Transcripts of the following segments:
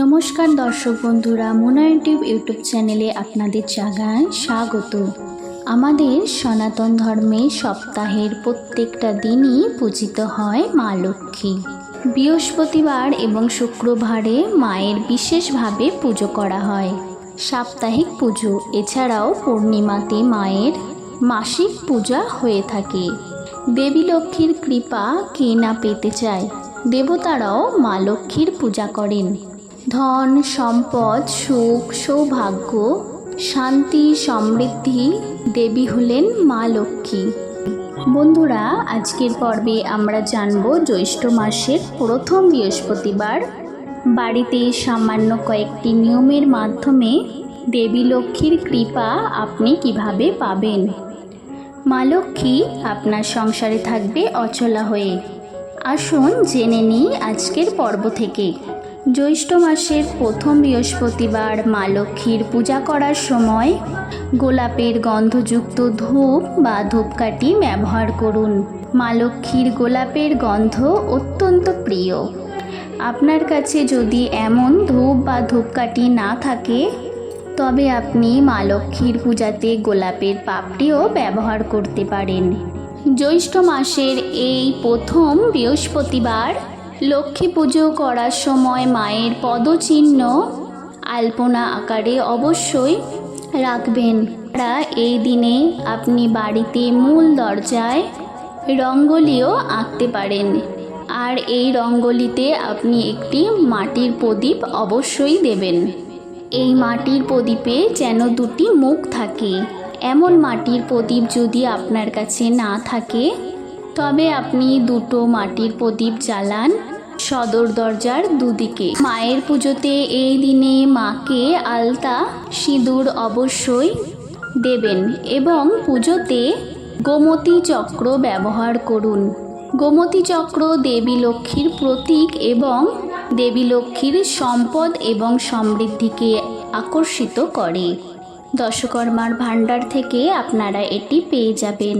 নমস্কার দর্শক বন্ধুরা মোনা ইউটিউব ইউটিউব চ্যানেলে আপনাদের জাগায় স্বাগত। আমাদের সনাতন ধর্মে সপ্তাহের প্রত্যেকটা দিনই পূজিত হয় মা লক্ষ্মী। বৃহস্পতিবার এবং শুক্রবারে মায়ের বিশেষভাবে পুজো করা হয়। সাপ্তাহিক পুজো, এছাড়াও পূর্ণিমাতে মায়ের মাসিক পূজা হয়ে থাকে। দেবী লক্ষ্মীর কৃপা কে না পেতে চায়, দেবতারাও মা লক্ষ্মীর পূজা করেন। ধন, সম্পদ, সুখ, সৌভাগ্য, শান্তি, সমৃদ্ধি, দেবী হলেন মা লক্ষ্মী। বন্ধুরা, আজকের পর্বে আমরা জানব জ্যৈষ্ঠ মাসের প্রথম বৃহস্পতিবার। বাড়িতে সামান্য কয়েকটি নিয়মের মাধ্যমে দেবী লক্ষ্মীর কৃপা আপনি কীভাবে পাবেন? মা লক্ষ্মী, আপনার সংসারে থাকবে অচলা হয়ে। আসুন জেনে নিই আজকের পর্ব থেকে। জ্যৈষ্ঠ মাসের প্রথম বৃহস্পতিবার মা লক্ষ্মীর পূজা করার সময় গোলাপের গন্ধযুক্ত ধূপ বা ধূপকাঠি ব্যবহার করুন। মা লক্ষ্মীর গোলাপের গন্ধ অত্যন্ত প্রিয়। আপনার কাছে যদি এমন ধূপ বা ধূপকাঠি না থাকে, তবে আপনি মা লক্ষ্মীর পূজাতে গোলাপের পাপড়িও ব্যবহার করতে পারেন। জ্যৈষ্ঠ মাসের এই প্রথম বৃহস্পতিবার লক্ষ্মী পুজো করার সময় মায়ের পদচিহ্ন আলপনা আকারে অবশ্যই রাখবেন। এই দিনে আপনি বাড়িতে মূল দরজায় রঙ্গোলিও আঁকতে পারেন। আর এই রঙ্গোলিতে আপনি একটি মাটির প্রদীপ অবশ্যই দেবেন। এই মাটির প্রদীপে যেন দুটি মুখ থাকে। এমন মাটির প্রদীপ যদি আপনার কাছে না থাকে তবে আপনি দুটো মাটির প্রদীপ জ্বালান সদর দরজার দুদিকে। মায়ের পুজোতে এই দিনে মাকে আলতা সিঁদুর অবশ্যই দেবেন এবং পুজোতে গোমতী চক্র ব্যবহার করুন। গোমতী চক্র দেবী লক্ষ্মীর প্রতীক এবং দেবী লক্ষ্মীর সম্পদ এবং সমৃদ্ধিকে আকর্ষিত করে। দশকর্মার ভাণ্ডার থেকে আপনারা এটি পেয়ে যাবেন।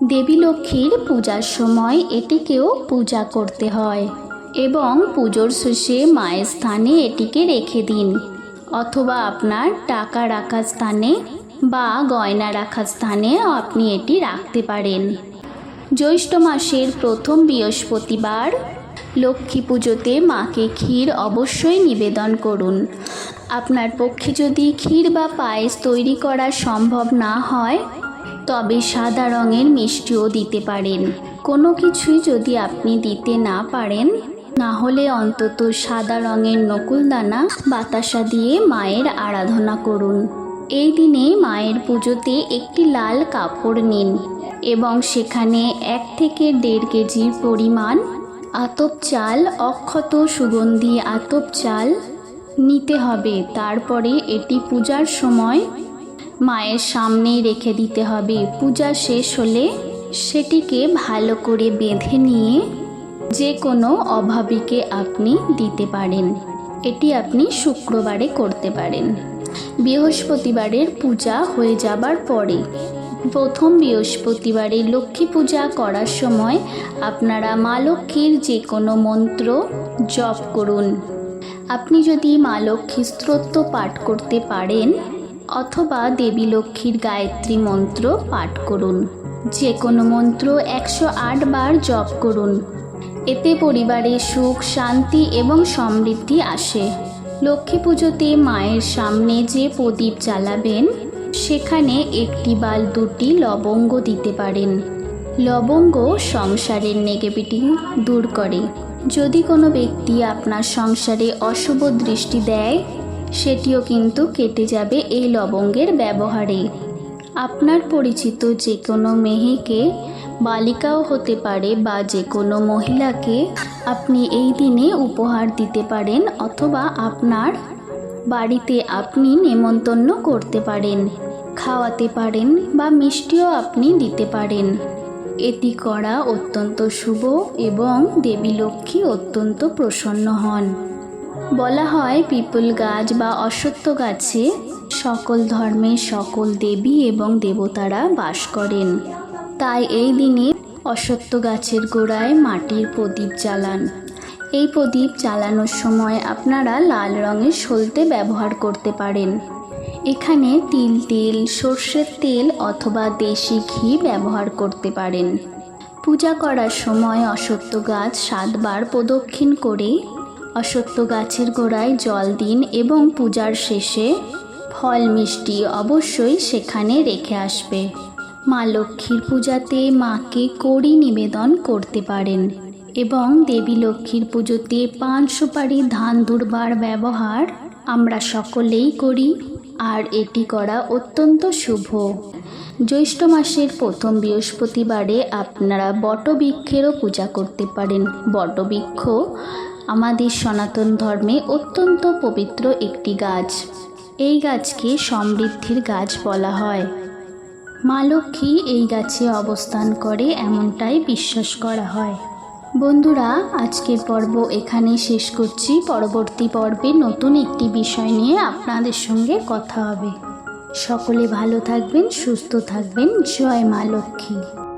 দেবী লক্ষ্মীর পূজার সময় এটিকেও পূজা করতে হয় এবং পুজোর শেষে মায়ের স্থানে এটিকে রেখে দিন। অথবা আপনার টাকা রাখার স্থানে বা গয়না রাখার স্থানে আপনি এটি রাখতে পারেন। জ্যৈষ্ঠ মাসের প্রথম বৃহস্পতিবার লক্ষ্মী পুজোতে মাকে ক্ষীর অবশ্যই নিবেদন করুন। আপনার পক্ষে যদি ক্ষীর বা পায়েস তৈরি করা সম্ভব না হয় তবে সাদা রঙের মিষ্টিও দিতে পারেন। কোনো কিছুই যদি আপনি দিতে না পারেন, না হলে অন্তত সাদা রঙের নকুলদানা বাতাসা দিয়ে মায়ের আরাধনা করুন। এই দিনে মায়ের পুজোতে একটি লাল কাপড় নিন এবং সেখানে এক থেকে দেড় কেজির পরিমাণ আতপ চাল, অক্ষত সুগন্ধি আতপ চাল নিতে হবে। তারপরে এটি পূজার সময় মায়ের সামনে রেখে দিতে হবে। পূজা শেষ হলে সেটিকে ভালো করে বেঁধে নিয়ে যে কোনো অভাবীকে আপনি দিতে পারেন। এটি আপনি শুক্রবারে করতে পারেন। বৃহস্পতিবারের পূজা হয়ে যাবার পরে প্রথম বৃহস্পতিবারে লক্ষ্মী পূজা করার সময় আপনারা মা লক্ষ্মীর যে কোনো মন্ত্র জপ করুন। আপনি যদি মা লক্ষ্মী স্তোত্র পাঠ করতে পারেন অথবা দেবী লক্ষ্মীর গায়ত্রী মন্ত্র পাঠ করুন। যে কোনো মন্ত্র একশো আট বার জপ করুন। এতে পরিবারে সুখ, শান্তি এবং সমৃদ্ধি আসে। লক্ষ্মী পুজোতে মায়ের সামনে যে প্রদীপ জ্বালাবেন, সেখানে একটি বাল দুটি লবঙ্গ দিতে পারেন। লবঙ্গ সংসারের নেগেটিভিটি দূর করে। যদি কোনো ব্যক্তি আপনার সংসারে অশুভ দৃষ্টি দেয় সেটিও কিন্তু কেটে যাবে এই লবঙ্গের ব্যবহারে। আপনার পরিচিত যে কোনো মেয়েকে, বালিকাও হতে পারে বা যে কোনো মহিলাকে আপনি এই দিনে উপহার দিতে পারেন অথবা আপনার বাড়িতে আপনি নেমন্তন্ন করতে পারেন, খাওয়াতে পারেন বা মিষ্টিও আপনি দিতে পারেন। এটি করা অত্যন্ত শুভ এবং দেবী লক্ষ্মী অত্যন্ত প্রসন্ন হন। বলা হয় পিপল গাছ বা অশ্বত্থ গাছে সকল ধর্মের সকল দেবী এবং দেবতারা বাস করেন। তাই এই দিনে অশ্বত্থ গাছের গোড়ায় মাটির প্রদীপ জ্বালান। এই প্রদীপ জ্বালানোর সময় আপনারা লাল রঙের সলতে ব্যবহার করতে পারেন। এখানে তিল তেল, সর্ষের তেল অথবা দেশি ঘি ব্যবহার করতে পারেন। পূজা করার সময় অসত্য গাছ সাতবার প্রদক্ষিণ করে অসত্য গাছের গোড়ায় জল দিন এবং পূজার শেষে ফল মিষ্টি অবশ্যই সেখানে রেখে আসবে। মা লক্ষ্মীর পূজাতে মাকে কড়ি নিবেদন করতে পারেন এবং দেবী লক্ষ্মীর পুজোতে পান সুপারি ধান দুর্বার ব্যবহার আমরা সকলেই করি আর এটি করা অত্যন্ত শুভ। জ্যৈষ্ঠ মাসের প্রথম বৃহস্পতিবারে আপনারা বটবৃক্ষেরও পূজা করতে পারেন। বটবৃক্ষ আমাদের সনাতন ধর্মে অত্যন্ত পবিত্র একটি গাছ। এই গাছকে সমৃদ্ধির গাছ বলা হয়। মা লক্ষ্মী এই গাছে অবস্থান করে এমনটাই বিশ্বাস করা হয়। বন্ধুরা, আজকের পর্ব এখানে শেষ করছি। পরবর্তী পর্বে নতুন একটি বিষয় নিয়ে আপনাদের সঙ্গে কথা হবে। সকলে ভালো থাকবেন, সুস্থ থাকবেন। জয় মা লক্ষ্মী।